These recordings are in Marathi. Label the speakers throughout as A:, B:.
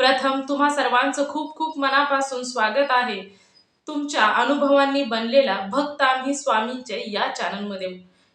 A: प्रथम तुम्हा सर्वांचं खूप खूप मनापासून स्वागत आहे. तुमच्या अनुभवांनी बनलेला भक्त आम्ही स्वामींचे या चॅनलमध्ये.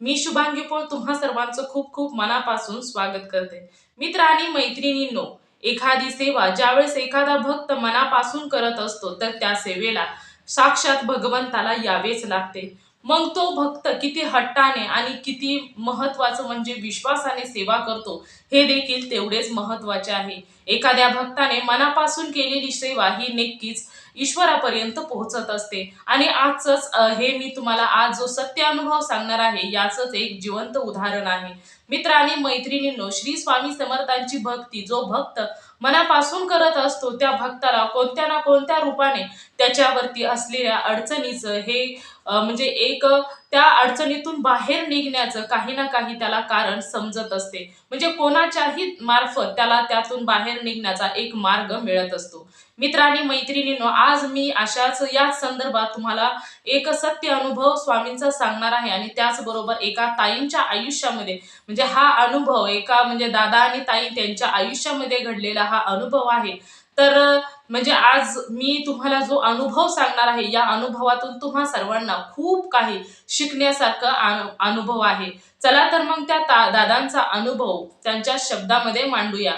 A: मी शुभांगी पोळ तुम्हा सर्वांचं खूप खूप मनापासून स्वागत करते. मित्र आणि मैत्रिणींनो एखादी सेवा ज्यावेळेस एखादा भक्त मनापासून करत असतो तर त्या सेवेला साक्षात भगवंताला यावेच लागते. मग तो भक्त किती हट्टाने आणि किती महत्वाचं म्हणजे विश्वासाने सेवा करतो हे देखील तेवढेच महत्त्वाचे आहे. एखाद्या भक्ताने मनापासून केलेली सेवा ही नक्कीच ईश्वरापर्यंत पोहोचत असते. आणि आजच हे मी तुम्हाला आज जो सत्य अनुभव सांगणार आहे याचंच एक जिवंत उदाहरण आहे. मित्रांनी मैत्रिणींनो श्री स्वामी समर्थांची भक्ती जो भक्त मनापासून करत असतो त्या भक्ताला कोणत्या ना कोणत्या रूपाने त्याच्यावरती असलेल्या अडचणीचं हे म्हणजे एक त्या अडचणीतून बाहेर निघण्याचं काही ना काही त्याला कारण समजत असते. म्हणजे कोणाच्याही मार्फत त्याला त्यातून बाहेर निघण्याचा एक मार्ग मिळत असतो. मित्रांनी मैत्रिणींनो आज मी अशाच याच संदर्भात तुम्हाला एक सत्य अनुभव स्वामींचा सांगणार आहे आणि त्याचबरोबर एका ताईंच्या आयुष्यामध्ये म्हणजे हा अनुभव एका म्हणजे दादा आणि ताई त्यांच्या आयुष्यामध्ये घडलेला हा अनुभव आहे. तर म्हणजे आज मी तुम्हाला जो अनुभव सांगणार आहे या अनुभवातून तुम्हा सर्वांना खूप काही शिकण्यासारखं अनुभव आहे. चला तर मग त्या दादांचा अनुभव त्यांच्या शब्दामध्ये मांडूया.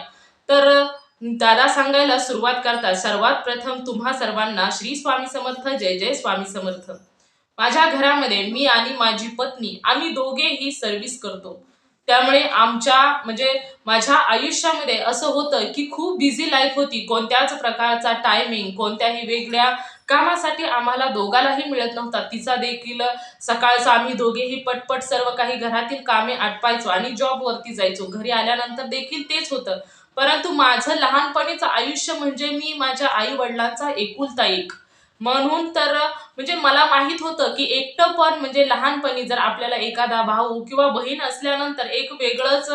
A: तर दादा सांगायला सुरुवात करतात. सर्वात प्रथम तुम्हा सर्वांना श्री स्वामी समर्थ जय जय स्वामी समर्थ. माझ्या घरामध्ये मी आणि माझी पत्नी आम्ही दोघेही सर्व्हिस करतो. त्यामुळे आमच्या म्हणजे माझ्या आयुष्यामध्ये असं होतं की खूप बिझी लाईफ होती. कोणत्याच प्रकारचा टायमिंग कोणत्याही वेगळ्या कामासाठी आम्हाला दोघालाही मिळत नव्हता. तिचा देखील सकाळचं आम्ही दोघेही पटपट सर्व काही घरातील कामे आटपायचो आणि जॉबवरती जायचो. घरी आल्यानंतर देखील तेच होतं. परंतु माझं लहानपणीचं आयुष्य म्हणजे मी माझ्या आई वडिलांचा एकुलता एक म्हणून तर म्हणजे मला माहीत होतं की एकटं पण म्हणजे लहानपणी जर आपल्याला एखादा भाऊ किंवा बहीण असल्यानंतर एक वेगळंच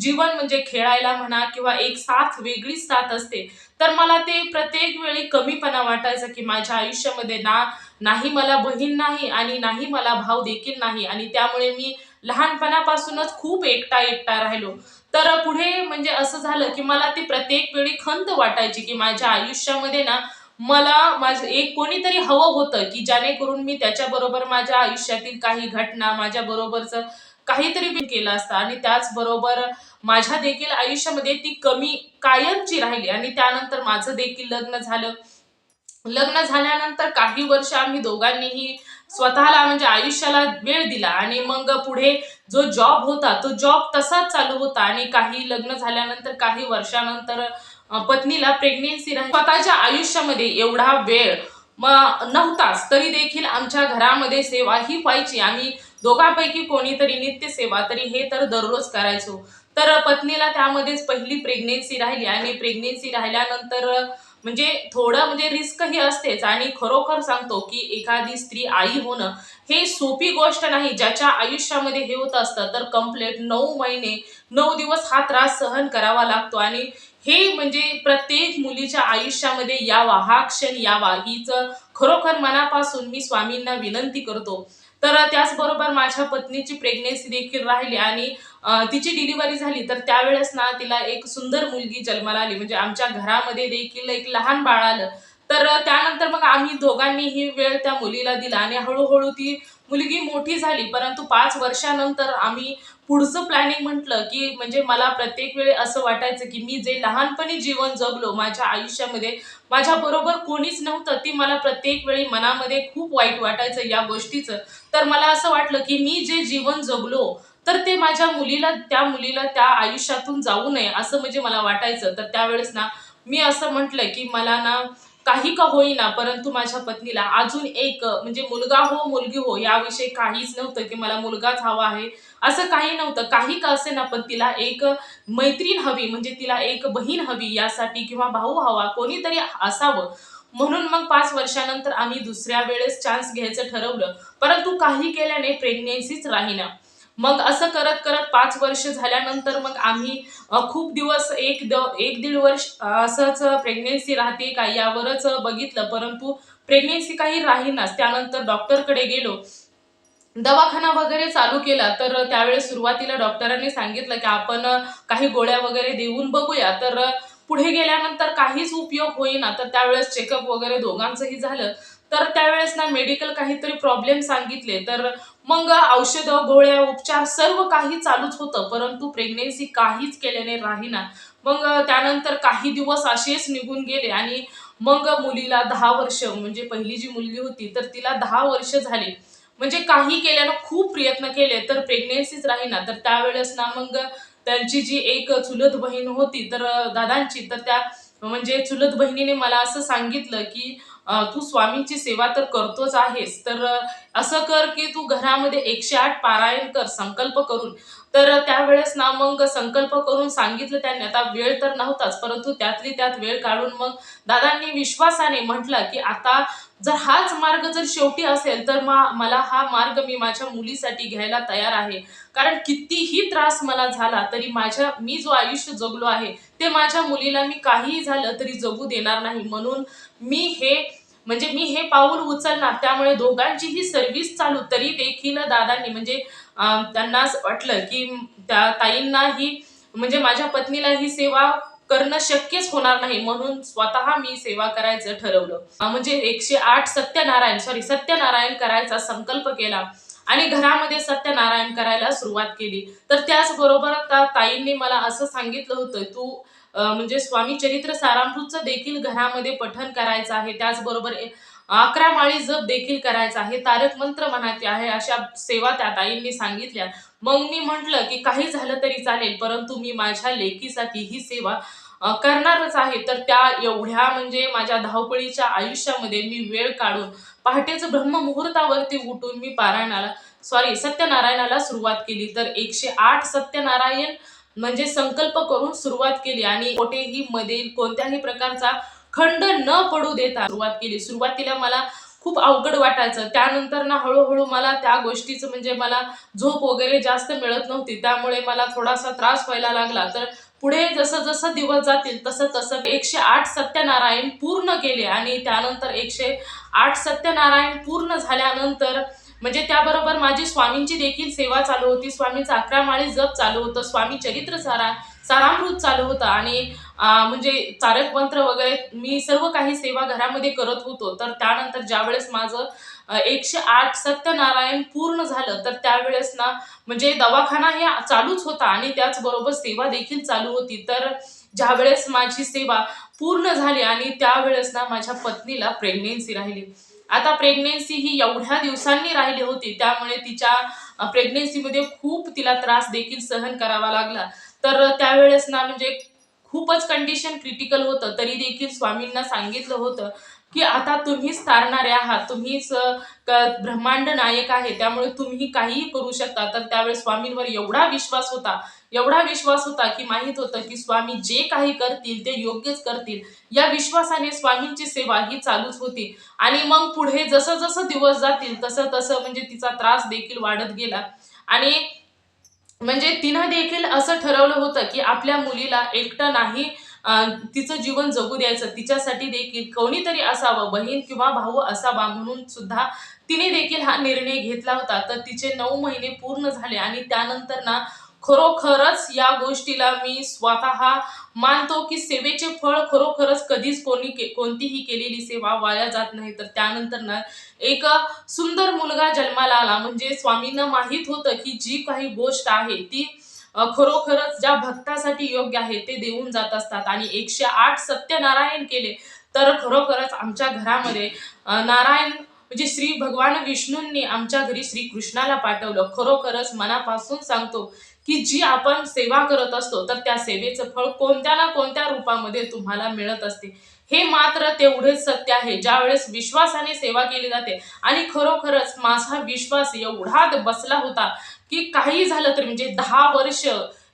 A: जीवन म्हणजे खेळायला म्हणा किंवा एक साथ वेगळीच साथ असते. तर मला ते प्रत्येक वेळी कमीपणा वाटायचं की माझ्या आयुष्यामध्ये ना नाही मला बहीण नाही आणि नाही मला भाऊ देखील नाही आणि त्यामुळे मी लहानपणापासूनच खूप एकटा एकटा राहिलो. तर पुढे म्हणजे असं झालं की मला ती प्रत्येक वेळी खंत वाटायची की माझ्या आयुष्यामध्ये ना मला माझ एक कोणीतरी हवं होतं की जेणेकरून मी त्याच्याबरोबर माझ्या आयुष्यातील काही घटना माझ्या बरोबरचं काहीतरी केलं असतं आणि त्याचबरोबर माझ्या देखील आयुष्यामध्ये ती कमी कायमची राहिली आणि त्यानंतर माझं देखील लग्न झालं. लग्न झाल्यानंतर काही वर्ष आम्ही दोघांनीही स्वतःला म्हणजे आयुष्याला वेळ दिला आणि मग पुढे जो जॉब होता तो जॉब तसाच चालू होता आणि काही लग्न झाल्यानंतर काही वर्षानंतर पत्नीला प्रेग्नेन्सी स्वतःच्या आयुष्यामध्ये एवढा वेळ मग नव्हताच तरी देखील आमच्या घरामध्ये सेवा ही व्हायची. आम्ही दोघांपैकी कोणीतरी नित्य सेवा तरी हे तर दररोज करायचो. तर पत्नीला त्यामध्येच पहिली प्रेग्नेन्सी राहिली. आणि प्रेग्नेन्सी राहिल्यानंतर म्हणजे थोडं म्हणजे रिस्कही असतेच. आणि खरोखर सांगतो की एखादी स्त्री आई होणं हे सोपी गोष्ट नाही. ज्याच्या आयुष्यामध्ये हे होत असतं तर कंप्लीट नऊ महिने नऊ दिवस हा त्रास सहन करावा लागतो. आणि हे म्हणजे प्रत्येक मुलीच्या आयुष्यामध्ये यावा हा क्षण यावा हीच खरोखर मनापासून मी स्वामींना विनंती करतो. तर त्याचबरोबर माझ्या पत्नीची प्रेग्नेन्सी देखील राहिली आणि तिची डिलिव्हरी झाली. तर त्यावेळेस ना तिला एक सुंदर मुलगी जन्माला आली. म्हणजे आमच्या घरामध्ये देखील एक लहान बाळ आलं. तर त्यानंतर मग आम्ही दोघांनी ही वेळ त्या मुलीला दिला आणि हळूहळू ती मुलगी मोठी झाली परंतु पाच वर्षानंतर आम्ही पुढचं प्लॅनिंग म्हटलं की म्हणजे मला प्रत्येक वेळी असं वाटायचं की मी जे लहानपणी जीवन जगलो माझ्या आयुष्यामध्ये माझ्या बरोबर कोणीच नव्हतं ती मला प्रत्येक वेळी मनामध्ये खूप वाईट वाटायचं या गोष्टीचं. तर मला असं वाटलं की मी जे जीवन जगलो तर ते माझ्या मुलीला त्या मुलीला त्या आयुष्यातून जाऊ नये असं म्हणजे मला वाटायचं. तर त्यावेळेस ना मी असं म्हटलं की मला ना काही का होईना परंतु माझ्या पत्नीला अजून एक म्हणजे मुलगा हो मुलगी हो याविषयी काहीच नव्हतं की मला मुलगाच हवा आहे. असं काही नव्हतं. काही का असे ना पण तिला एक मैत्रीण हवी म्हणजे तिला एक बहीण हवी यासाठी किंवा भाऊ हवा कोणीतरी असावं. म्हणून मग पाच वर्षानंतर आम्ही दुसऱ्या वेळेस चान्स घ्यायचं ठरवलं. परंतु काही केल्याने प्रेग्नेन्सीच राहीना. मग असं करत करत पाच वर्ष झाल्यानंतर मग आम्ही खूप दिवस एक द एक दीड वर्ष असंच प्रेग्नेन्सी राहते का यावरच बघितलं. परंतु प्रेग्नेन्सी काही राहीनाच. त्यानंतर डॉक्टरकडे गेलो. दवाखाना वगैरे चालू केला. तर त्यावेळेस सुरुवातीला डॉक्टरांनी सांगितलं की आपण काही गोळ्या वगैरे देऊन बघूया. तर पुढे गेल्यानंतर काहीच उपयोग होईना. तर त्यावेळेस चेकअप वगैरे दोघांचंही झालं. तर त्यावेळेस ना मेडिकल काहीतरी प्रॉब्लेम सांगितले. तर मग औषधं गोळ्या उपचार सर्व काही चालूच होतं परंतु प्रेग्नेन्सी काहीच केल्याने राहीना. मग त्यानंतर काही दिवस असेच निघून गेले आणि मग मुलीला दहा वर्ष म्हणजे पहिली जी मुलगी होती तर तिला दहा वर्ष झाली. म्हणजे काही केल्यानं खूप प्रयत्न केले तर प्रेग्नेन्सीच राहीना. तर त्यावेळेस ना मग त्यांची जी एक चुलत बहीण होती तर दादांची तर त्या म्हणजे चुलत बहिणीने मला असं सांगितलं की तू स्वामींची सेवा तर करतोच आहेस तर असं कर की तू घरामध्ये एकशे आठ पारायण कर संकल्प करून. तर त्यावेळेस ना मग संकल्प करून सांगितलं त्यांनी. आता वेळ तर नव्हताच परंतु त्यातली त्यात वेळ काढून मग दादांनी विश्वासाने म्हटलं की आता जर हाच मार्ग जर शेवटी असेल तर मा मला हा मार्ग मी माझ्या मुलीसाठी घ्यायला तयार आहे. कारण कितीही त्रास मला झाला तरी माझ्या मी जो आयुष्य जगलो आहे ते माझ्या मुलीला मी काहीही झालं तरी जगू देणार नाही. म्हणून मी हे म्हणजे मी हे पाऊल उचलणार त्यामुळे दोघांचीही सर्व्हिस चालू तरी देखील दादांनी म्हणजे त्यांना असं वाटलं की त्या ताईंना ही म्हणजे माझ्या पत्नीला ही सेवा करणं शक्यच होणार नाही म्हणून स्वतः मी सेवा करायचं ठरवलं. म्हणजे एकशे आठ सत्यनारायण सॉरी सत्यनारायण करायचा संकल्प केला आणि घरामध्ये सत्यनारायण करायला सुरुवात केली. तर त्याचबरोबर आता ताईंनी मला असं सांगितलं होतं तू म्हणजे स्वामी चरित्र सारामृतचं देखील घरामध्ये पठण करायचं आहे. त्याचबरोबर अकरा माळी जप देखील करायचा आहे. तारक मंत्र म्हणायचे आहे. अशा सेवा त्या ताईंनी सांगितल्या. मग मी म्हंटल की काही झालं तरी चालेल परंतु मी माझ्या लेकीसाठी ही सेवा करणारच आहे. तर त्या एवढ्या म्हणजे माझ्या धावपळीच्या आयुष्यामध्ये मी वेळ काढून पहाटेचं ब्रह्ममुहूर्तावरती उठून मी पारायणाला सॉरी सत्यनारायणाला सुरुवात केली. तर एकशे आठ सत्यनारायण म्हणजे संकल्प करून सुरुवात केली. आणि कोठेही मध्ये कोणत्याही प्रकारचा खंड न पडू देता सुरुवात केली. सुरुवातीला मला खूप अवघड वाटायचं. त्यानंतर ना हळूहळू मला त्या गोष्टीचं म्हणजे मला झोप वगैरे जास्त मिळत नव्हती. त्यामुळे मला थोडासा त्रास व्हायला लागला. तर पुढे जसं जसं दिवस जातील तसं तसं एकशे आठ सत्यनारायण पूर्ण केले आणि त्यानंतर एकशे आठ सत्यनारायण पूर्ण झाल्यानंतर म्हणजे त्याबरोबर माझी स्वामींची देखील सेवा चालू होती. स्वामींचा अकरा माळी जप चालू होतं. स्वामी चरित्र सारा सारामृत चालू होतं आणि म्हणजे चारक मंत्र वगैरे मी सर्व काही सेवा घरामध्ये करत होतो. तर त्यानंतर ज्यावेळेस माझं एकशे आठ सत्यनारायण पूर्ण झालं तर त्यावेळेस ना म्हणजे दवाखाना हे चालूच होता आणि त्याचबरोबर सेवा देखील चालू होती. तर ज्यावेळेस माझी सेवा पूर्ण झाली आणि त्यावेळेस ना माझ्या पत्नीला प्रेग्नेन्सी राहिली. आता प्रेग्नेन्सी ही एवढ्या दिवसांनी राहिली होती त्यामुळे तिच्या प्रेग्नेन्सीमध्ये खूप तिला त्रास देखील सहन करावा लागला. तर त्यावेळेस ना म्हणजे खूपच कंडिशन क्रिटिकल होतं. तरी देखील स्वामींना सांगितलं होतं की आता तुम्हीच तारणारे आहात. तुम्हीच ब्रह्मांड नायक आहे. त्यामुळे तुम्ही काहीही करू शकता. तर त्यावेळेस स्वामींवर एवढा विश्वास होता एवढा विश्वास होता की माहीत होतं की स्वामी जे काही करतील ते योग्यच करतील. या विश्वासाने स्वामींची सेवा ही चालूच होती. आणि मग पुढे जसं जसं दिवस जातील तसं तसं म्हणजे तिचा त्रास देखील वाढत गेला. आणि म्हणजे तिनं देखील असं ठरवलं होतं की आपल्या मुलीला एकटं नाही तिचं जीवन जगू द्यायचं. तिच्यासाठी देखील कोणीतरी असावं बहीण किंवा भाऊ असावा म्हणून सुद्धा तिने देखील हा निर्णय घेतला होता. तर तिचे नऊ महिने पूर्ण झाले आणि त्यानंतर ना खरोखरच या गोष्टीला मी स्वतः मानतो की सेवेचे फळ खरोखरच कधीच कोणी के- कोणतीही केलेली सेवा वाया जात नाही. तर त्यानंतर ना एक सुंदर मुलगा जन्माला आला. म्हणजे स्वामींना माहीत होतं की जी काही गोष्ट आहे ती खरोखरच ज्या भक्तासाठी योग्य आहे ते देऊन जात असतात. आणि एकशे आठ सत्यनारायण केले तर खरोखरच आमच्या घरामध्ये नारायण म्हणजे श्री भगवान विष्णूंनी आमच्या घरी श्री कृष्णाला पाठवलं. खरोखरच मनापासून सांगतो की जी आपण सेवा करत असतो तर त्या सेवेचं फळ कोणत्या ना कोणत्या रूपामध्ये तुम्हाला मिळत असते. हे मात्र तेवढेच सत्य आहे. ज्या वेळेस विश्वासाने सेवा केली जाते आणि खरोखरच माझा विश्वास एवढा बसला होता की काही झालं तरी म्हणजे दहा वर्ष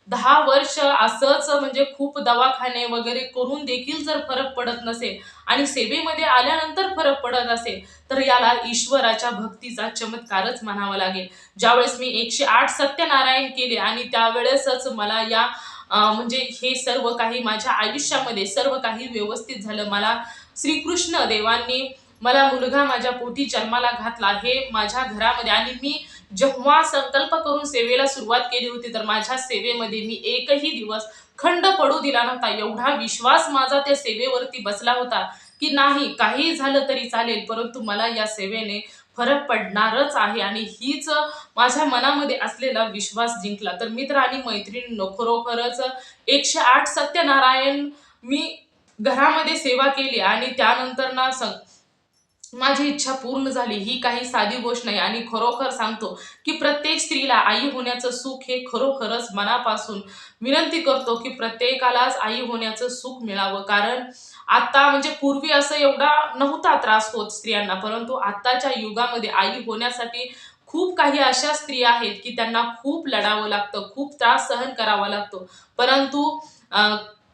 A: दहा वर्ष असंच म्हणजे खूप दवाखाने वगैरे करून देखील जर फरक पडत नसेल आणि सेवेमध्ये आल्यानंतर फरक पडत असेल तर याला ईश्वराच्या भक्तीचा चमत्कारच म्हणावा लागेल. ज्यावेळेस मी एकशे आठ सत्यनारायण केले आणि त्यावेळेसच मला या म्हणजे हे सर्व काही माझ्या आयुष्यामध्ये सर्व काही व्यवस्थित झालं. मला श्रीकृष्ण देवांनी मला मुलगा माझ्या पोटी जन्माला घातला. हे माझ्या घरामध्ये आणि मी जेव्हा संकल्प करून सेवेला सुरुवात केली होती तर माझ्या सेवेमध्ये मी एकही दिवस खंड पडू दिला नव्हता. एवढा विश्वास माझा त्या सेवेवरती बसला होता की नाही काही झालं तरी चालेल परंतु मला या सेवेने फरक पडणारच आहे आणि हीच माझ्या मनामध्ये असलेला विश्वास जिंकला. तर मित्र आणि मैत्रिणींनो खरोखरच एकशे आठ सत्यनारायण मी घरामध्ये सेवा केली आणि त्यानंतर ना सं माझी इच्छा पूर्ण झाली. ही काही साधी गोष्ट नाही. आणि खरोखर सांगतो की प्रत्येक स्त्रीला आई होण्याचं सुख हे खरोखरच मनापासून विनंती करतो की प्रत्येकालाच आई होण्याचं सुख मिळावं. कारण आता म्हणजे पूर्वी असं एवढा नव्हता त्रास होत स्त्रियांना. परंतु आत्ताच्या युगामध्ये आई होण्यासाठी खूप काही अशा स्त्रिया आहेत की त्यांना खूप लढावं लागतं खूप त्रास सहन करावा लागतो. परंतु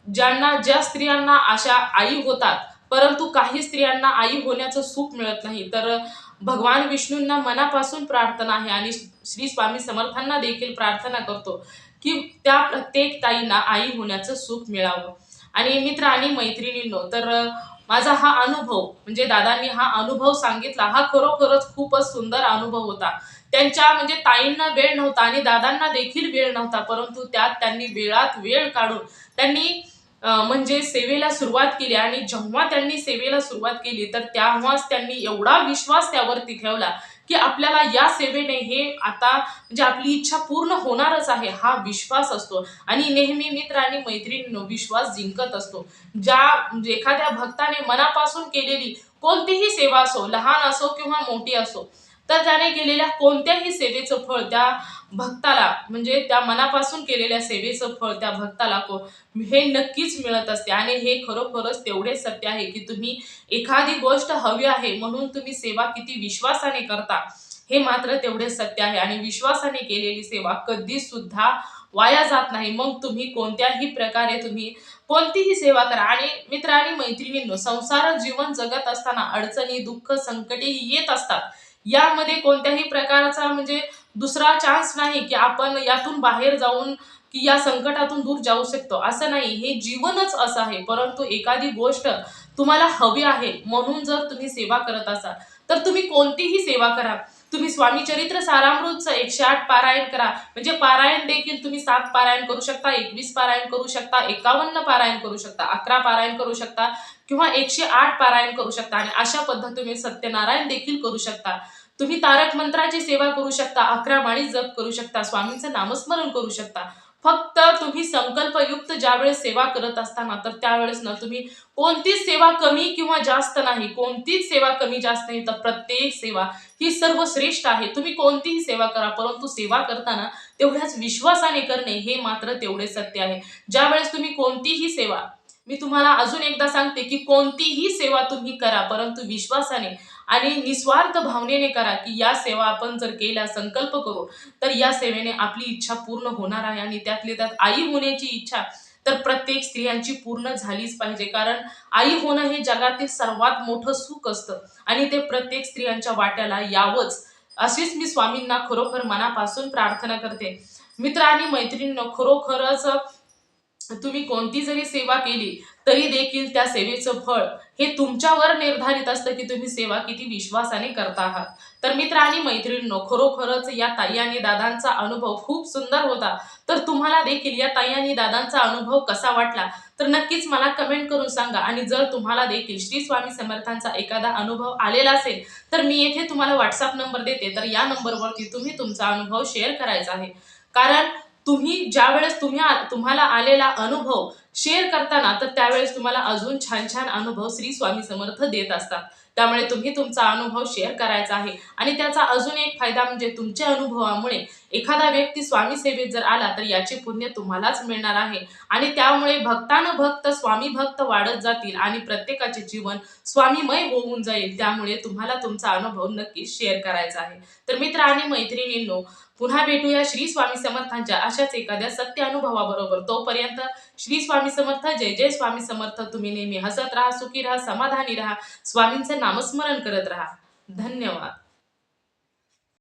A: ज्यांना ज्या स्त्रियांना अशा आई होतात परंतु काही स्त्रियांना आई होण्याचं सुख मिळत नाही. तर भगवान विष्णूंना मनापासून प्रार्थना आहे आणि श्री स्वामी समर्थांना देखील प्रार्थना करतो की त्या प्रत्येक ताईंना आई होण्याचं सुख मिळावं. आणि मित्र आणि मैत्रिणींनो तर माझा हा अनुभव म्हणजे दादांनी हा अनुभव सांगितला हा खरोखरच खूपच सुंदर अनुभव होता. त्यांच्या म्हणजे ताईंना वेळ नव्हता आणि दादांना देखील वेळ नव्हता परंतु त्यात त्यांनी वेळात वेळ काढून त्यांनी म्हणजे सेवेला सुरुवात केली आणि जेव्हा त्यांनी सेवेला सुरुवात केली तर तेव्हाच त्यांनी एवढा विश्वास त्यावरती ठेवला की आपल्याला या सेवेने हे आता म्हणजे आपली इच्छा पूर्ण होणारच आहे हा विश्वास असतो. आणि नेहमी मित्र आणि मैत्रिणींनो विश्वास जिंकत असतो. ज्या म्हणजे एखाद्या भक्ताने मनापासून केलेली कोणतीही सेवा असो लहान असो किंवा मोठी असो तर त्याने केलेल्या कोणत्याही सेवेचं फळ त्या भक्ताला म्हणजे त्या मनापासून केलेल्या सेवेचं फळ त्या भक्ताला को हे नक्कीच मिळत असते. आणि हे खरोखरच तेवढे सत्य आहे की तुम्ही एखादी गोष्ट हवी आहे म्हणून तुम्ही सेवा किती विश्वासाने करता हे मात्र तेवढे सत्य आहे. आणि विश्वासाने केलेली सेवा कधीच सुद्धा वाया जात नाही. मग तुम्ही कोणत्याही प्रकारे तुम्ही कोणतीही सेवा करा. आणि मित्र आणि मैत्रिणींनो संसार जीवन जगत असताना अडचणी दुःख संकटे येत असतात. यामध्ये कोणत्याही प्रकारचा म्हणजे दुसरा चान्स नाही की आपण यातून बाहेर जाऊन की या संकटातून दूर जाऊ शकतो. असं नाही. हे जीवनच असं आहे. परंतु एखादी गोष्ट तुम्हाला हवी आहे म्हणून जर तुम्ही सेवा करत असाल तर तुम्ही कोणतीही सेवा करा. तुम्ही स्वामी चरित्र सारामृतचं एकशे आठ पारायण करा. म्हणजे पारायण देखील तुम्ही सात पारायण करू शकता एकवीस पारायण करू शकता एकावन्न पारायण करू शकता अकरा पारायण करू शकता किंवा एकशे आठ पारायण करू शकता. आणि अशा पद्धतीने सत्यनारायण देखील करू शकता. तुम्ही तारक मंत्राची सेवा करू शकता अकरा माळी जप करू शकता स्वामींचं नामस्मरण करू शकता. फक्त तुम्ही संकल्पयुक्त ज्यावेळेस सेवा करत असताना तर त्यावेळेस ना तुम्ही कोणतीच सेवा कमी किंवा जास्त नाही कोणतीच सेवा कमी जास्त नाही तर प्रत्येक सेवा ही सर्वश्रेष्ठ आहे. तुम्ही कोणतीही सेवा करा परंतु सेवा करताना तेवढ्याच विश्वासाने करणे हे मात्र तेवढे सत्य आहे. ज्यावेळेस तुम्ही कोणतीही सेवा मी तुम्हाला अजून एकदा सांगते की कोणतीही सेवा तुम्ही करा परंतु विश्वासाने आणि निस्वार्थ भावनेने करा की या सेवा आपण जर केल्या संकल्प करू तर या सेवेने आपली इच्छा पूर्ण होणार आहे आणि त्यातली त्यात आई होण्याची इच्छा तर प्रत्येक स्त्रियांची पूर्ण झालीच पाहिजे. कारण आई होणं हे जगातील सर्वात मोठं सुख असतं आणि ते प्रत्येक स्त्रियांच्या वाट्याला यावंच. अशीच मी स्वामींना खरोखर मनापासून प्रार्थना करते. मित्र आणि मैत्रिणीनं खरोखरच तुम्ही कोणती जरी सेवा केली तरी देखील त्या सेवेचं फळ हे तुमच्यावर निर्धारित असतं की तुम्ही सेवा किती विश्वासाने करता आहात. तर मित्र आणि मैत्रिणींनो खरोखरच या ताई आणि दादांचा अनुभव खूप सुंदर होता. तर तुम्हाला देखील या ताई आणि दादांचा अनुभव कसा वाटला? तर नक्कीच मला कमेंट करून सांगा. आणि जर तुम्हाला देखील श्री स्वामी समर्थांचा एखादा अनुभव आलेला असेल तर मी येथे तुम्हाला व्हॉट्सअप नंबर देते. तर या नंबरवरती तुम्ही तुमचा अनुभव शेअर करायचा आहे. कारण तुम्ही ज्या वेळेस तुम्ही तुम्हाला आलेला अनुभव शेअर करताना तर त्यावेळेस तुम्हाला अजून छान छान अनुभव श्री स्वामी समर्थ देत असतात. त्यामुळे तुम्ही तुमचा अनुभव शेअर करायचा आहे. आणि त्याचा अजून एक फायदा म्हणजे तुमच्या अनुभवामुळे एखादा व्यक्ती स्वामी सेवेत जर आला तर याचे पुण्य तुम्हालाच मिळणार आहे. आणि त्यामुळे भक्तानुभक्त स्वामी भक्त वाढत जातील आणि प्रत्येकाचे जीवन स्वामीमय होऊन जाईल. त्यामुळे तुम्हाला तुमचा अनुभव नक्कीच शेअर करायचा आहे. तर मित्र आणि मैत्रिणींनो पुन्हा भेटूया श्री स्वामी समर्थांच्या अशाच एखाद्या सत्य अनुभवाबरोबर. तोपर्यंत श्री स्वामी समर्थ जय जय स्वामी समर्थ. तुम्ही नेहमी हसत राहा सुखी राहा समाधानी राहा. स्वामींचं नामस्मरण करत राहा. धन्यवाद.